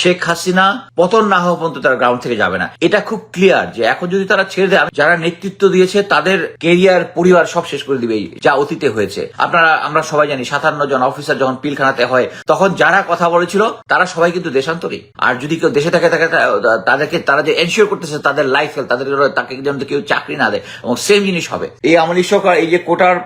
শেখ হাসিনা পতন না হওয়া পর্যন্ত তারা গ্রাউন্ড থেকে যাবে না। এটা খুব ক্লিয়ার যে এখন যদি তারা ছেড়ে দেয় যারা নেতৃত্ব দিয়েছে, তাদের কেরিয়ার পরিবার সব শেষ করে দিবে যা অতীতে হয়েছে। আপনারা, আমরা সবাই জানি, সাতান্ন জন অফিসার যখন পিলখানাতে হয়, তখন যারা কথা বলেছিল, তারা সবাই কিন্তু দেশান্তরী। আর যদি কেউ দেশে থাকে থাকে তাদেরকে তারা যে এনশিওর করতেছে তাদের লাইফ তাদের তাকে যেন কেউ চাকরি না দেয়, এবং সেম জিনিস হবে। এই আমলি সরকার, এই যে কোটার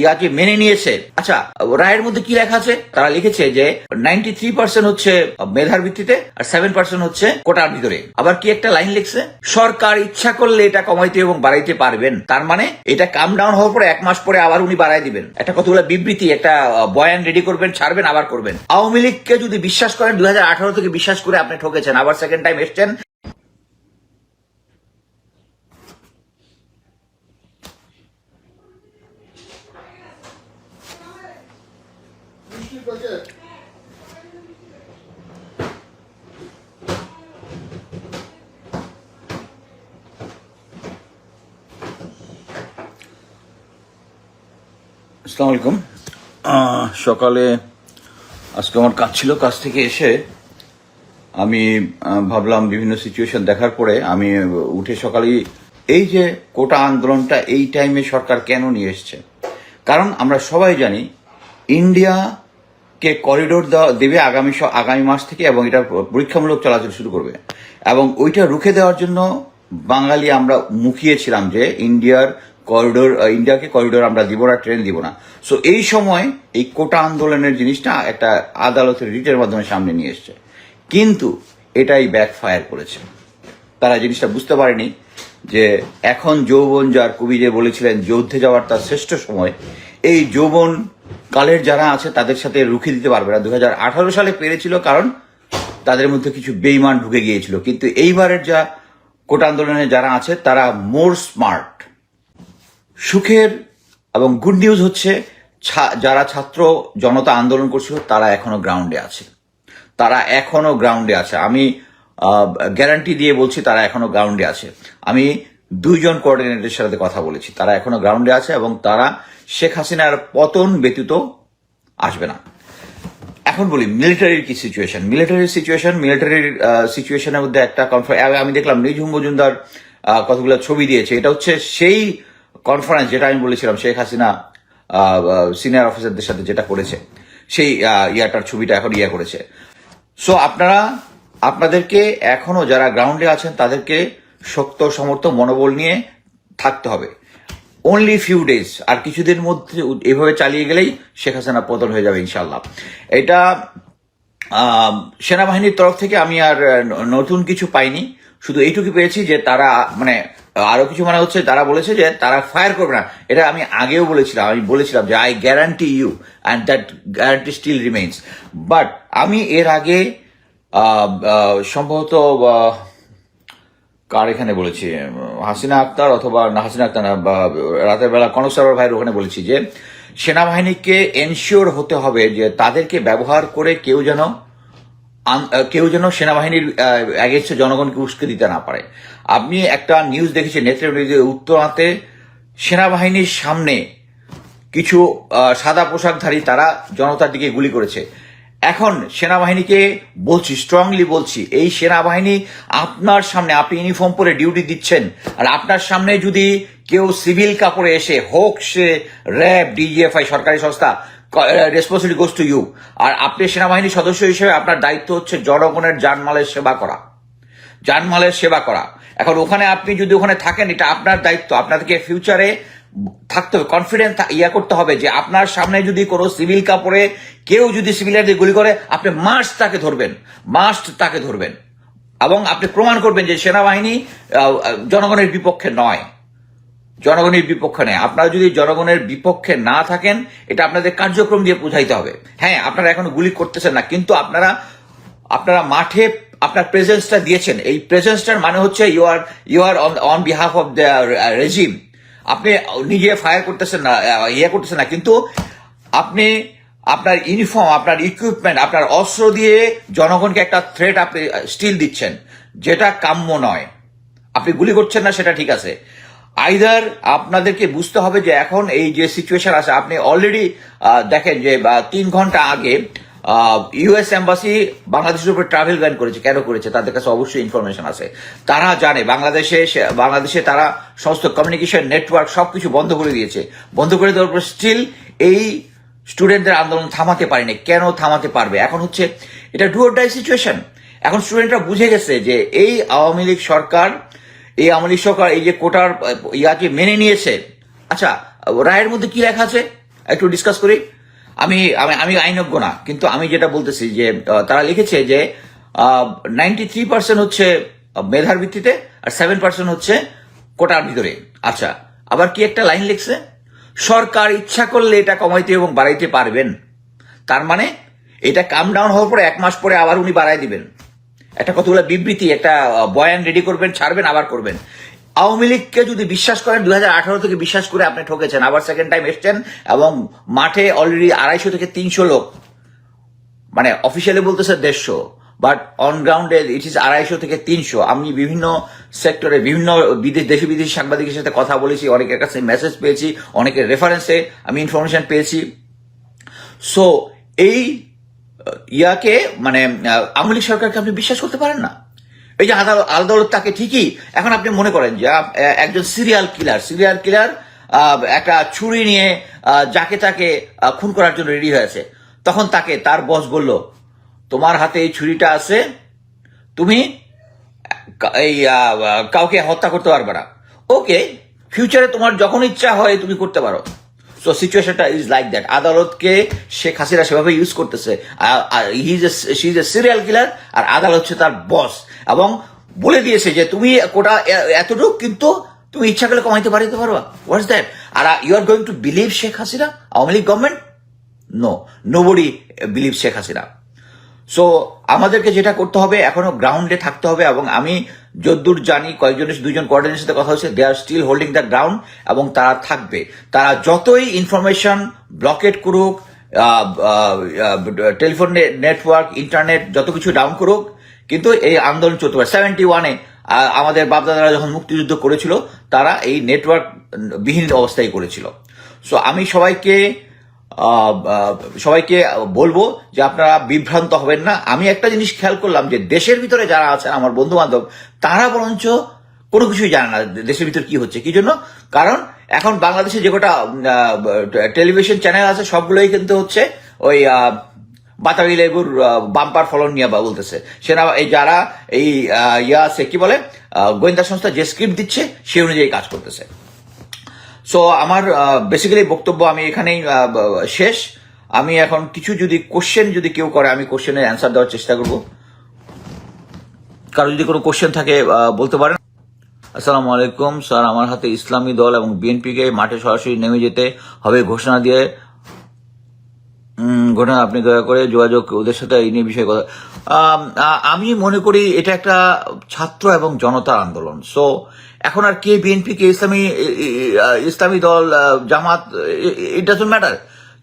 ইয়াকে মেনে নিয়েছে। আচ্ছা রায়ের মধ্যে কি লেখা আছে? তারা লিখেছে যে নাইনটি থ্রি পার্সেন্ট হচ্ছে মেধার ভিত্তিতে আর সেভেন পার্সেন্ট হচ্ছে কোটার ভিতরে। আবার কি একটা লাইন লিখছে? সরকার ইচ্ছা করলে এটা কমাইতে এবং বাড়াইতে পারবেন। তার মানে এটা কাম ডাউন হওয়ার পরে এক মাস পরে আবার উনি বাড়াই দিবেন। একটা কতগুলো বিবৃতি, একটা বয়ান রেডি করবেন, ছাড়বেন, আবার করবেন। আওয়ামী লীগকে যদি বিশ্বাস করেন, দুই হাজার আঠারো থেকে বিশ্বাস করে আপনি ঠকেছেন। আবার সেকেন্ড টাইম এসছেন আসসালামু আলাইকুম। সকালে আজকে আমার কাজ ছিল, কাজ থেকে এসে আমি ভাবলাম বিভিন্ন সিচুয়েশন দেখার পরে আমি উঠে সকালেই এই যে কোটা আন্দোলনটা এই টাইমে সরকার কেন নিয়ে এসছে? কারণ আমরা সবাই জানি ইন্ডিয়াকে করিডোর দেওয়া দেবে আগামী আগামী মাস থেকে এবং এটা পরীক্ষামূলক চলাচল শুরু করবে। এবং ওইটা রুখে দেওয়ার জন্য বাঙালি আমরা মুখিয়েছিলাম যে ইন্ডিয়ার করিডোর ইন্ডিয়াকে করিডোর আমরা দিব না ট্রেন দিব না। সো এই সময় এই কোটা আন্দোলনের জিনিসটা একটা আদালতের রিটের মাধ্যমে সামনে নিয়ে এসছে। কিন্তু এটাই ব্যাকফায়ার করেছে। তারা জিনিসটা বুঝতে পারেনি যে এখন যৌবন যার কবি যে বলেছিলেন, যুদ্ধে যাওয়ার তার শ্রেষ্ঠ সময়। এই যৌবন কালের যারা আছে, তাদের সাথে রুখে দিতে পারবে না। দু হাজার আঠারো সালে পেরেছিল কারণ তাদের মধ্যে কিছু বেইমান ঢুকে গিয়েছিল। কিন্তু এইবারের যা কোটা আন্দোলনে যারা আছে, তারা মোর স্মার্ট সুখের এবং গুড নিউজ হচ্ছে যারা ছাত্র জনতা আন্দোলন করছিল, তারা এখনও গ্রাউন্ডে আছে। তারা এখনও গ্রাউন্ডে আছে। আমি গ্যারান্টি দিয়ে বলছি, তারা এখনও গ্রাউন্ডে আছে। আমি দুইজন কোঅর্ডিনেটরের সাথে কথা বলেছি। তারা এখনও গ্রাউন্ডে আছে এবং তারা শেখ হাসিনার পতন ব্যতীত আসবে না। এখন বলি মিলিটারির কি সিচুয়েশন মিলিটারির সিচুয়েশন মিলিটারির সিচুয়েশনের মধ্যে একটা কনফারেন্স আমি দেখলাম নিঝুম মজুমদার কতগুলো ছবি দিয়েছে। এটা হচ্ছে সেই কনফারেন্স যেটা আমি বলেছিলাম, শেখ হাসিনা সিনিয়র অফিসারদের সাথে যেটা করেছে, সেই ইয়াটার ছবিটা এখন ইয়া করেছে। সো আপনারা, আপনাদেরকে এখনও যারা গ্রাউন্ডে আছেন, তাদেরকে শক্ত, সমর্থ, মনোবল নিয়ে থাকতে হবে। অনলি ফিউ ডেজ আর কিছুদিন মধ্যে এভাবে চালিয়ে গেলেই শেখ হাসিনা পতন হয়ে যাবে ইনশাল্লাহ এটা সেনাবাহিনীর তরফ থেকে আমি আর নতুন কিছু পাইনি। শুধু এইটুকু পেয়েছি যে তারা মানে আরও কিছু মানে হচ্ছে তারা বলেছে যে তারা ফায়ার করবে না। এটা আমি আগেও বলেছিলাম, আমি বলেছিলাম যে I guarantee you and that guarantee still remains but আমি এর আগে সম্ভবত কার এখানে বলেছি? হাসিনা আক্তার অথবা হাসিনা আক্তার না, বা রাতের বেলা কনক সারোয়ার ভাইয়ের ওখানে বলেছি যে, সেনাবাহিনীকে এনশিওর হতে হবে যে তাদেরকে ব্যবহার করে কেউ যেন কেউ যেন সেনাবাহিনীর অ্যাগেন্স্টে জনগণকে উস্কে দিতে না পারে। আপনি একটা নিউজ দেখেছেন নেত্রী উত্তরাতে সেনাবাহিনীর সামনে কিছু সাদা পোশাকধারী তারা জনতার দিকে গুলি করেছে। এখন সেনাবাহিনীকে বলছি স্ট্রংলি বলছি, এই সেনাবাহিনী আপনার সামনে, আপনি ইউনিফর্ম পরে ডিউটি দিচ্ছেন, আর আপনার সামনে যদি কেউ সিভিল কাপড়ে এসে, হোক সে র্যাব ডিজিএফআই সরকারি সংস্থা রেসপন্সিবিলিটি গোস টু ইউ আর আপনি সেনাবাহিনীর সদস্য হিসেবে আপনার দায়িত্ব হচ্ছে জনগণের জানমালের সেবা করা। জানমালের সেবা করা। এখন ওখানে আপনি যদি ওখানে থাকেন, এটা আপনার দায়িত্ব। আপনাদেরকে ফিউচারে থাকতে হবে কনফিডেন্স ইয়া করতে হবে যে আপনার সামনে যদি কোনো সিভিল কাপড়ে কেউ যদি সিভিলিয়ারদের গুলি করে, আপনি মাস্ট তাকে ধরবেন। মাস্ট তাকে ধরবেন। এবং আপনি প্রমাণ করবেন যে সেনাবাহিনী জনগণের বিপক্ষে নয়। জনগণের বিপক্ষে নেই আপনারা যদি জনগণের বিপক্ষে না থাকেন, এটা আপনাদের কার্যক্রম দিয়ে বুঝাইতে হবে। হ্যাঁ আপনারা এখন গুলি করতেছেন না, কিন্তু আপনারা আপনারা মাঠে আপনার প্রেজেন্সটা দিয়েছেন। এই প্রেজেন্সটার মানে হচ্ছে you are you are on behalf of the regime আপনি নিজে ফায়ার করতেছেন না ইয়ে করতেছেন না, কিন্তু আপনি আপনার ইউনিফর্ম আপনার ইকুইপমেন্ট আপনার অস্ত্র দিয়ে জনগণকে একটা থ্রেট আপনি স্টিল দিচ্ছেন, যেটা কাম্য নয়। আপনি গুলি করছেন না, সেটা ঠিক আছে। আইদার আপনাদেরকে বুঝতে হবে যে এখন এই যে সিচুয়েশন আছে, আপনি অলরেডি দেখেন যে তিন ঘণ্টা আগে ইউএস এম্বাসি বাংলাদেশের উপর ট্রাভেল ব্যান করেছে। কেন করেছে? তাদের কাছে অবশ্যই ইনফরমেশন আছে। তারা জানে, বাংলাদেশে বাংলাদেশে তারা সমস্ত কমিউনিকেশন নেটওয়ার্ক সবকিছু বন্ধ করে দিয়েছে। বন্ধ করে দেওয়ার পর স্টিল এই স্টুডেন্টদের আন্দোলন থামাতে পারেনি। কেন থামাতে পারবে? এখন হচ্ছে, এটা ডু অর ডাই সিচুয়েশন এখন স্টুডেন্টরা বুঝে গেছে যে এই আওয়ামী লীগ সরকার এই আওয়ামী লীগ সরকার, এই যে কোটার ইয়াকে মেনে নিয়েছে। আচ্ছা রায়ের মধ্যে কি লেখা আছে? একটু ডিসকাস করি। আমি আমি আমি আইনজ্ঞ না, কিন্তু আমি যেটা বলতেছি যে তারা লিখেছে যে নাইনটি থ্রি পার্সেন্ট হচ্ছে মেধার ভিত্তিতে আর সেভেন পার্সেন্ট হচ্ছে কোটার ভিতরে। আচ্ছা আবার কি একটা লাইন লিখছে? সরকার ইচ্ছা করলে এটা কমাইতে এবং বাড়াইতে পারবেন। তার মানে এটা কাম ডাউন হওয়ার পরে এক মাস পরে আবার উনি বাড়াই দিবেন। একটা কতগুলো বিবৃতি, একটা বয়ান রেডি করবেন, ছাড়বেন, আবার করবেন। আওয়ামী লীগকে যদি বিশ্বাস করেন দু হাজার আঠারো থেকে বিশ্বাস করে আপনি ঠকেছেন। আবার সেকেন্ড টাইম এসছেন এবং মাঠে অলরেডি আড়াইশো থেকে তিনশো লোক মানে অফিসিয়ালি বলতেছে দেড়শো বাট অন গ্রাউন্ডে ইট ইস আড়াইশো থেকে তিনশো। আমি বিভিন্ন সেক্টরে বিভিন্ন বিদেশ দেশি বিদেশি সাংবাদিকের সাথে কথা বলেছি, অনেকের কাছে মেসেজ পেয়েছি, অনেকের রেফারেন্সে আমি ইনফরমেশন পেয়েছি। সো এই ইয়াকে মানে আওয়ামী সরকারকে আপনি বিশ্বাস করতে পারেন না? এই যে আদালত তাকে ঠিকই, এখন আপনি মনে করেন যে একজন সিরিয়াল কিলার সিরিয়াল কিলার একটা ছুরি নিয়ে যাকে তাকে খুন করার জন্য রেডি হয়েছে। তখন তাকে তার বস বলল, তোমার হাতে এই ছুরিটা আছে, তুমি এই কাউকে হত্যা করতে পারবে না। ওকে ফিউচারে তোমার যখন ইচ্ছা হয়, তুমি করতে পারো। সো সিচুয়েশনটা ইজ লাইক দ্যাট আদালতকে শেখ হাসিনা সেভাবে ইউজ করতেছে। She is a serial killer আর আদালত হচ্ছে তার বস এবং বলে দিয়েছে যে, তুমি কোটা এতটুকু কিন্তু তুমি ইচ্ছা করলে কমাইতে পারিতে পারবা। What's that are you are going to believe Sheikh Hasina? Awami League government no nobody believe Sheikh Hasina. So আমাদেরকে যেটা করতে হবে, এখনও গ্রাউন্ডে থাকতে হবে এবং আমি যদ্দূর জানি কয়েকজনের দুজন কোঅর্ডিনেটের সাথে কথা হচ্ছে they are still holding the ground এবং তারা থাকবে। তারা যতই ইনফরমেশন ব্লকেট করুক টেলিফোন নেটওয়ার্ক ইন্টারনেট যত কিছু ডাউন করুক, কিন্তু এই আন্দোলন চলতে পারে। সেভেন্টি ওয়ানে আমাদের বাপদাদারা যখন মুক্তিযুদ্ধ করেছিল, তারা এই নেটওয়ার্ক বিহীন অবস্থায় করেছিল। সো আমি সবাইকে সবাইকে বলব যে আপনারা বিভ্রান্ত হবেন না। আমি একটা জিনিস খেয়াল করলাম যে দেশের ভিতরে যারা আছেন, আমার বন্ধু বান্ধব তারা বরঞ্চ কোনো কিছুই জানে না দেশের ভিতর কি হচ্ছে। কি জন্য? কারণ এখন বাংলাদেশে যে কটা টেলিভিশন চ্যানেল আছে, সবগুলোই কিন্তু হচ্ছে ওই বাতাবি লেবুর বাম্পার ফলন নিয়ে বা বলতেছে। সেনা, এই যারা এই ইয়া আছে, কি বলে গোয়েন্দা সংস্থা যে স্ক্রিপ্ট দিচ্ছে, সে অনুযায়ী কাজ করতেছে। সো আমার বেসিক্যালি বক্তব্য আমি এখানেই শেষ। আমি এখন কিছু যদি কোশ্চেন যদি কেউ করে, আমি কোশ্চেনের অ্যান্সার দেওয়ার চেষ্টা করব। কারও যদি কোনো কোশ্চেন থাকে বলতে পারেন। আসসালামু আলাইকুম, স্যার, আমার হাতে ইসলামী দল এবং বিএনপিকে মাঠে সরাসরি নেমে যেতে হবে ঘোষণা দিয়ে। ঘটনা, আপনি দয়া করে যোগাযোগ, ওদের সাথে এই নিয়ে বিষয়ে কথা আমি মনে করি এটা একটা ছাত্র এবং জনতার আন্দোলন। সো এখন আর কে বিএনপি, কে ইসলামী ইসলামী দল জামাত ইট ডাজন্ট ম্যাটার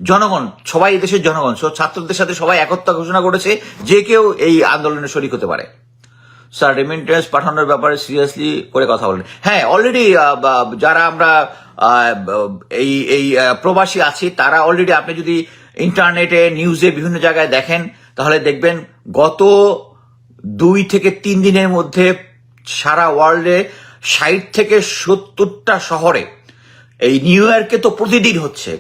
জনগণ, সবাই দেশের জনগণ। ছাত্রদের সাথে সবাই একত্র ঘোষণা করেছে যে কেউ এই আন্দোলনে শরিক হতে পারে। স্যার রেমিন্টেন্স পাঠানোর ব্যাপারে সিরিয়াসলি করে কথা বলেন। হ্যাঁ অলরেডি যারা আমরা এই এই প্রবাসী আছি, তারা অলরেডি আপনি যদি ইন্টারনেটে নিউজে বিভিন্ন জায়গায় দেখেন, তাহলে দেখবেন গত দুই থেকে তিন দিনের মধ্যে সারা ওয়ার্ল্ডে ষাট থেকে সত্তরটা শহরে। এই নিউ ইয়র্কে তো প্রতিদিন হচ্ছে।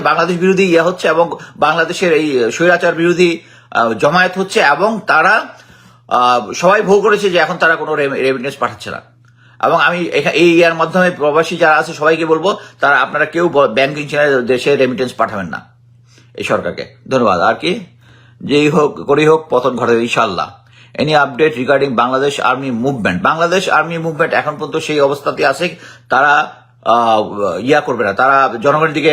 বাংলাদেশ বিরোধী ইয়ে হচ্ছে এবং বাংলাদেশের এই স্বৈরাচার বিরোধী জমায়েত হচ্ছে এবং তারা সবাই ভোগ করেছে যে এখন তারা কোনো রেমিটেন্স পাঠাচ্ছে না। এবং আমি এই ইয়ার মাধ্যমে প্রবাসী যারা আছে সবাইকে বলব, তারা আপনারা কেউ ব্যাংকিং দেশে রেমিটেন্স পাঠাবেন না। এই সরকারকে। ধন্যবাদ। আর কি? যেই হোক, করেই হোক, পতন ঘটাবে ইনশাল্লাহ any update regarding Bangladesh army movement Bangladesh army movement এখন পর্যন্ত সেই অবস্থাতে আছে, তারা ইয়া করবে না, তারা জনগণের দিকে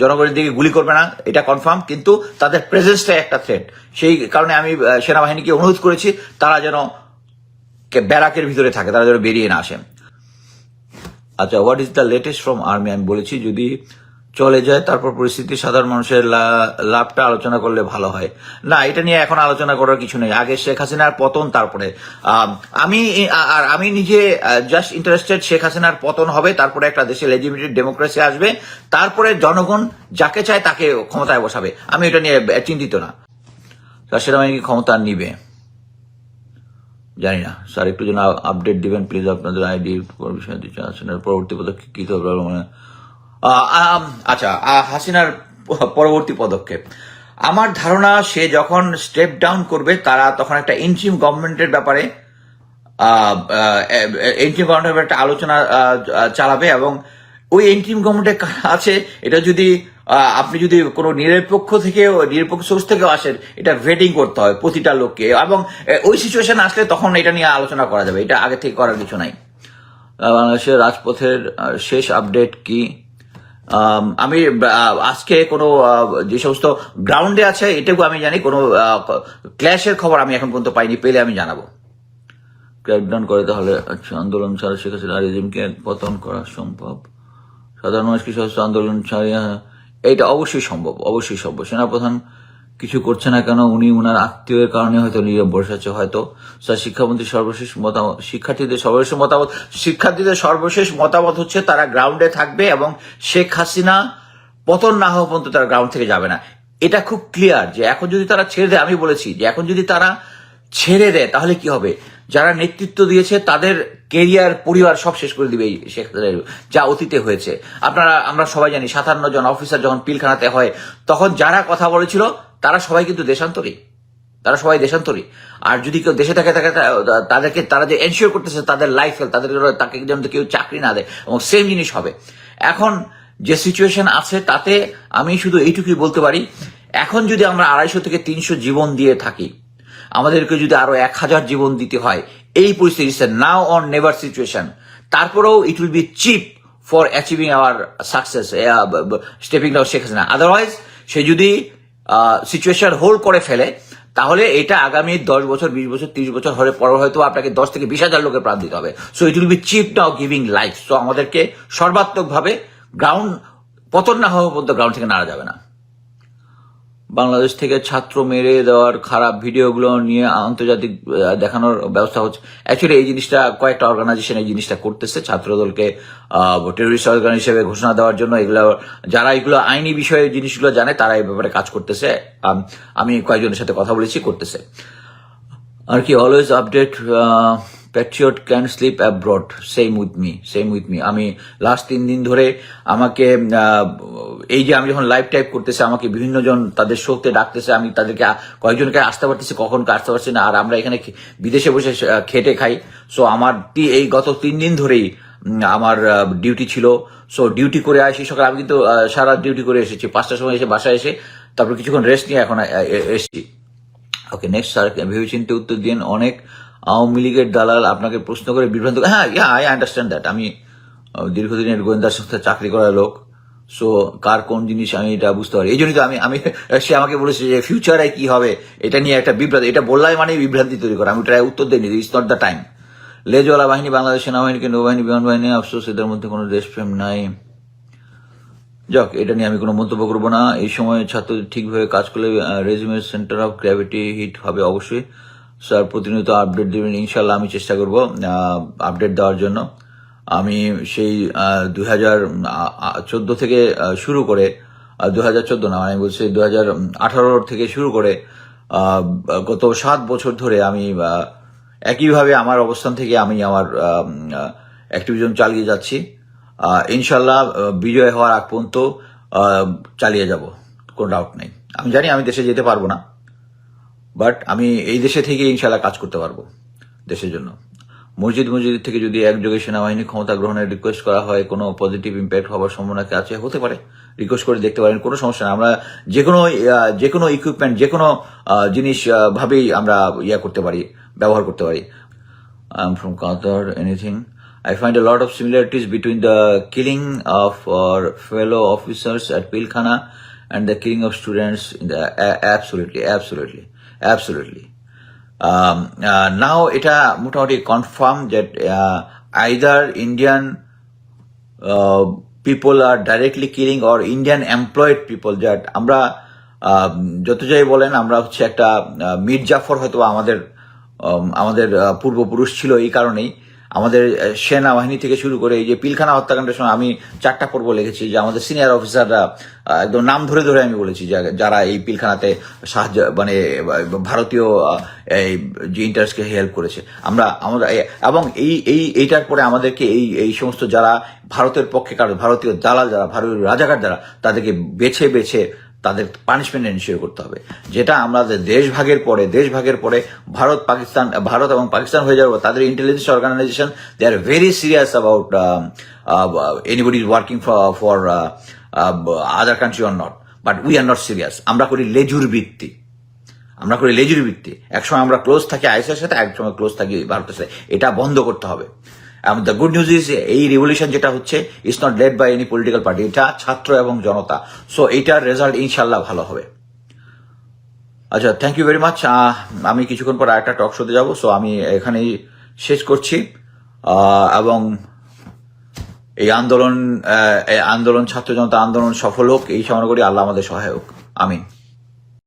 জনগণের দিকে গুলি করবে না, এটা কনফার্ম কিন্তু তাদের প্রেজেন্সটা একটা থ্রেট সেই কারণে আমি সেনাবাহিনীকে অনুরোধ করেছি, তারা যেন ব্যারাকের ভিতরে থাকে, তারা যেন বেরিয়ে না আসেন আচ্ছা what is the latest from army আমি বলেছি, যদি চলে যায়, তারপর পরিস্থিতি সাধারণ মানুষের লাভটা আলোচনা করলে ভালো হয়। না, এটা নিয়ে এখন আলোচনা করার কিছু নেই। আগে শেখ হাসিনার পতন, তারপরে, আমি আর আমি নিজে জাস্ট ইন্টারেস্টেড শেখ হাসিনার পতন হবে, তারপরে একটা দেশে লেজিমিটেড ডেমোক্রেসি আসবে, তারপরে জনগণ যাকে চায় তাকে ক্ষমতায় বসাবে। আমি এটা নিয়ে চিন্তিত না। সেনাবাহিনী কি ক্ষমতা নিবে? জানি না। স্যার, একটু যেন আপডেট দিবেন প্লিজ আপনাদের আইডি পরবর্তী পদক্ষেপ কি হবে মানে আচ্ছা হাসিনার পরবর্তী পদক্ষেপ। আমার ধারণা, সে যখন স্টেপ ডাউন করবে, তারা তখন একটা ইন্ট্রিম গভর্নমেন্টের ব্যাপারে এন্ট্রিম গভর্নমেন্টের একটা আলোচনা চালাবে এবং ওই এন্ট্রিম গভর্নমেন্টের আছে, এটা যদি আপনি যদি কোনো নিরপেক্ষ থেকে, নিরপেক্ষ সোর্স থেকেও আসেন, এটা ভেটিং করতে হয় প্রতিটা লোককে এবং ওই সিচুয়েশন আসলে তখন এটা নিয়ে আলোচনা করা যাবে। এটা আগে থেকে করার কিছু নাই। বাংলাদেশের রাজপথের শেষ আপডেট কি? আম, আমি আজকে কোনো যে সমস্ত গ্রাউন্ডে আছে এটুকু আমি জানি কোনো ক্ল্যাশের খবর আমি এখন পর্যন্ত পাইনি পেলে আমি জানাব। ক্র্যাকডাউন করে তাহলে আচ্ছা আন্দোলন ছাড়া শেখ হাসিনা রেজিমকে পতন করা সম্ভব? সাধারণ মানুষকে সশস্ত্র আন্দোলন ছাড়িয়ে এইটা অবশ্যই সম্ভব অবশ্যই সম্ভব। সেনাপ্রধান কিছু করছে না কেন, উনি উনার আত্মীয়ের কারণে হয়তো নীরব বসে আছে হয়তো। স্যার শিক্ষামন্ত্রী সর্বশেষ মতামত, শিক্ষার্থীদের সর্বশেষ মতামত, শিক্ষার্থীদের সর্বশেষ মতামত হচ্ছে তারা গ্রাউন্ডে থাকবে এবং শেখ হাসিনা পতন না হওয়া পর্যন্ত তারা গ্রাউন্ড থেকে যাবে না। এটা খুব ক্লিয়ার যে এখন যদি তারা ছেড়ে দেয়, আমি বলেছি যে এখন যদি তারা ছেড়ে দেয়, তাহলে কি হবে? যারা নেতৃত্ব দিয়েছে, তাদের কেরিয়ার পরিবার সব শেষ করে দিবে শেখ যা অতীতে হয়েছে। আপনারা, আমরা সবাই জানি, সাতান্ন জন অফিসার যখন পিলখানাতে হয়, তখন যারা কথা বলেছিল তারা সবাই কিন্তু দেশান্তরী। তারা সবাই দেশান্তরী। আর যদি কেউ দেশে থাকে থাকে তাদেরকে, তারা যে এনশিওর করতেছে তাদের লাইফ তাদের তাকে যেন কেউ চাকরি না দেয়, এবং সেম জিনিস হবে। এখন যে সিচুয়েশন আছে, তাতে আমি শুধু এইটুকুই বলতে পারি, এখন যদি আমরা আড়াইশো থেকে তিনশো জীবন দিয়ে থাকি, আমাদেরকে যদি আরও এক হাজার জীবন দিতে হয়, এই পরিস্থিতি নাও অন নেভার সিচুয়েশন তারপরেও it will be cheap for achieving our success stepping down Sheikh Hasina. Otherwise সে যদি সিচুয়েশন হোল্ড করে ফেলে, তাহলে এটা আগামী দশ বছর, বিশ বছর, তিরিশ বছর হলে পর হয়তো আপনাকে দশ থেকে বিশ হাজার লোকের প্রাণ দিতে হবে। So it will be cheap now giving life so আমাদেরকে সর্বাত্মকভাবে গ্রাউন্ড পতন না হওয়া পর্যন্ত গ্রাউন্ড থেকে নাড়া যাবে না। বাংলাদেশ থেকে ছাত্র মেরে দেওয়ার খারাপ ভিডিওগুলো নিয়ে আন্তর্জাতিক দেখানোর ব্যবস্থা হচ্ছে। অ্যাকচুয়ালি এই জিনিসটা কয়েকটা অর্গানাইজেশন এই জিনিসটা করতেছে। ছাত্রদলকে টেরোরিস্ট অর্গান হিসেবে ঘোষণা দেওয়ার জন্য এগুলো, যারা এগুলো আইনি বিষয়ে জিনিসগুলো জানে, তারা এই ব্যাপারে কাজ করতেছে। আমি কয়েকজনের সাথে কথা বলেছি, করতেছে। আর কি always update patriot can sleep abroad same with me same with me আমি লাস্ট তিন দিন ধরে আমাকে এই যে আমি যখন লাইভ টাইপ করতেছে, আমাকে বিভিন্ন জন তাদের শোতে ডাকতেছে, আমি তাদেরকে, কয়েকজনকে আসতে পারতেছি, কখন আসতে পারছি না, আর আমরা এখানে বিদেশে বসে খেটে খাই। সো আমার এই গত তিন দিন ধরেই আমার ডিউটি ছিল। সো ডিউটি করে আসি সকালে আমি কিন্তু সারা ডিউটি করে এসেছি। পাঁচটার সময় এসে বাসায় এসে তারপর কিছুক্ষণ রেস্ট নিয়ে এখন এসেছি। ওকে নেক্সট স্যার ভেবেচিন্তে উত্তর দিন। অনেক আওয়ামী লীগের দালাল আপনাকে প্রশ্ন করে বিভ্রান্ত হ্যাঁ ইয়া আই আন্ডারস্ট্যান্ড দ্যাট আমি দীর্ঘদিনের গোয়েন্দা সংস্থায় চাকরি করা লোক সো কার কোন জিনিস আমি এটা বুঝতে পারি। এই জন্যই তো আমি আমি, সে আমাকে বলেছে যে ফিউচারে কি হবে, এটা নিয়ে একটা বিভ্রান্তি, এটা বললাই মানে বিভ্রান্তি তৈরি করা, আমি ওটা উত্তর দিইনি ইটস নট দ্য টাইম লেজওয়ালা বাহিনী বাংলাদেশ সেনাবাহিনীকে নৌবাহিনী, বিমান বাহিনী, আফসোস, এদের মধ্যে কোনো দেশপ্রেম নাই। যাক, এটা নিয়ে আমি কোনো মন্তব্য করব না। এই সময় ছাত্রদের ঠিকভাবে কাজ করলে রেজিমের সেন্টার অফ গ্র্যাভিটি হিট হবে অবশ্যই। স্যার, প্রতিনিয়ত আপডেট দেবেন ইনশাল্লাহ আমি চেষ্টা করব আপডেট দেওয়ার জন্য। আমি সেই দু হাজার চোদ্দ থেকে শুরু করে দু হাজার চোদ্দ না, আমি বলছি দু হাজার আঠারো থেকে শুরু করে গত সাত বছর ধরে আমি একইভাবে আমার অবস্থান থেকে আমি আমার অ্যাক্টিভিজম চালিয়ে যাচ্ছি। ইনশাল্লাহ বিজয় হওয়ার আগ পর্যন্ত চালিয়ে যাব, কোনো ডাউট নেই। আমি জানি আমি দেশে যেতে পারব না। বাট আমি এই দেশে থেকে ইনশাল্লাহ কাজ করতে পারব দেশের জন্য মসজিদ মসজিদ থেকে যদি একযোগে সেনাবাহিনী ক্ষমতা গ্রহণের রিকোয়েস্ট করা হয় কোনো পজিটিভ ইম্প্যাক্ট হওয়ার সম্ভাবনা আছে হতে পারে রিকোয়েস্ট করে দেখতে পারেন কোনো সমস্যা না আমরা যে কোনো যে কোনো ইকুইপমেন্ট যে কোনো জিনিস ভাবেই আমরা ইয়া করতে পারি ব্যবহার করতে পারি I'm from Qatar. Anything? I find a lot of similarities between the killing of our fellow officers at Pilkhana and the killing of students. In the absolutely, absolutely now um, uh, এটা মোটামুটি confirm that either Indian people are directly killing or Indian employed people that আমরা um, যত যাই বলেন আমরা হচ্ছে একটা uh, Mir Zafar হয়তো আমাদের um, আমাদের uh, পূর্বপুরুষ ছিল এই কারণেই। আমাদের সেনাবাহিনী থেকে শুরু করে এই যে পিলখানা হত্যাকাণ্ডের সময় আমি চারটা পর্ব লিখেছি, যে আমাদের সিনিয়র অফিসাররা একদম নাম ধরে ধরে আমি বলেছি যারা এই পিলখানাতে সাহায্য মানে ভারতীয় এই যে ইন্টারেস্টকে হেল্প করেছে। আমরা আমরা এবং এই এই, এইটার পরে আমাদেরকে এই এই সমস্ত যারা ভারতের পক্ষে কারণ ভারতীয় দালাল যারা, ভারতীয় রাজাকার যারা, তাদেরকে বেছে বেছে তাদের পানিশমেন্ট এনশিওর করতে হবে। যেটা আমাদের দেশ ভাগের পরে দেশ ভাগের পরে ভারত, পাকিস্তান, ভারত এবং পাকিস্তান হয়ে যাওয়ার তাদের intelligence organisation they are very serious about anybody working for other country or not but we are not serious আমরা করি লেজুর ভিত্তি। আমরা করি লেজুর ভিত্তি। একসময় আমরা ক্লোজ থাকি আইসিআর সাথে, একসময় ক্লোজ থাকি ভারতের সাথে। এটা বন্ধ করতে হবে। দ্য গুড নিউজ ইজ এই রিভলিউশন যেটা হচ্ছে it's not led by any political party এটা ছাত্র এবং জনতা। সো এইটার রেজাল্ট ইনশাল্লাহ ভালো হবে। আচ্ছা থ্যাংক ইউ ভেরি মাচ আমি কিছুক্ষণ পর একটা টক শোতে যাব সো আমি এখানেই শেষ করছি। এবং এই আন্দোলন আন্দোলন, ছাত্র জনতা আন্দোলন সফল হোক, এই কামনা করি আল্লাহ আমাদের সহায়ক আমিন।